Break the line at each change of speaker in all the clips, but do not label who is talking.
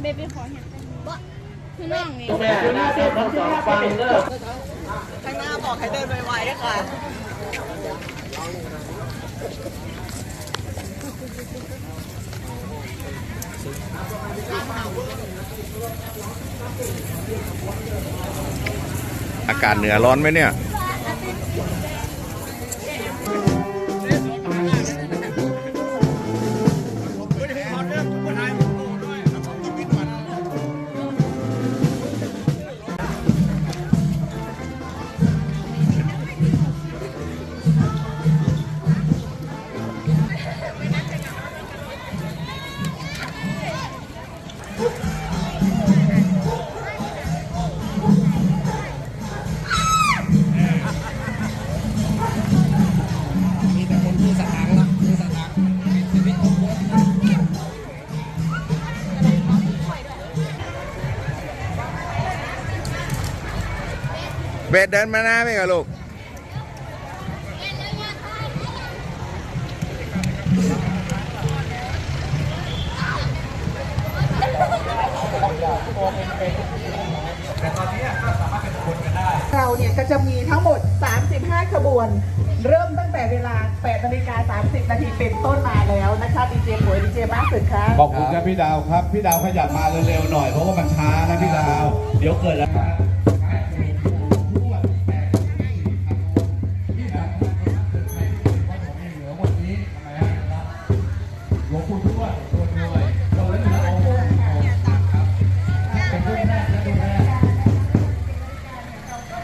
เบบี้ขอเห็นเป็นบ่คือน้องนี่
แม่หน้าเด็กทั้งสองฟังเด้อ
ข้างหน้าบอกให้เดินไวๆค่ะ
อากาศเหนือร้อนไหมเนี่ย เบสเดินมาหน้าไปกับลูก
เราเนี่ยก็จะมีทั้งหมด 35 ขบวน เริ่มตั้งแต่เวลา8นาฬิกา30 นาทีเป็นต้นมาแล้วนะคะดีเจหวยดีเจมาสุดค่ะ
ขอบคุณครับพี่ดาวครับ พี่ดาวขยับมาเร็วๆหน่อยเพราะว่ามันช้านะพี่ดาว เดี๋ยวเกิดแล้ว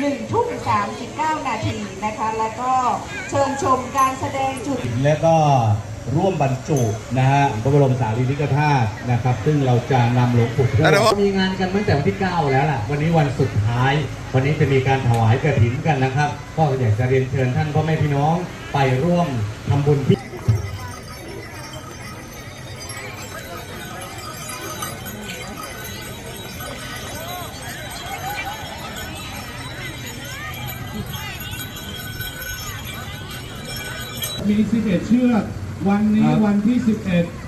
1ทุ่
ม
39 นาทีนะคะ แล้วก็เชิญชมการแสดงจุด
และก็ร่วมบรรจุนะฮะพระบรมสารีริกธาตุนะครับ ซึ่งเราจะนำหลวงปู่
เทิด
มีงานกันตั้งแต่วันที่ 9 แล้วล่ะ วันนี้วันสุดท้าย วันนี้จะมีการถวายกระถินกันนะครับ ก็อยากจะเรียนเชิญท่านพ่อแม่พี่น้องไปร่วมทำบุญที่
มี 11 เชือก วันนี้วันที่ 11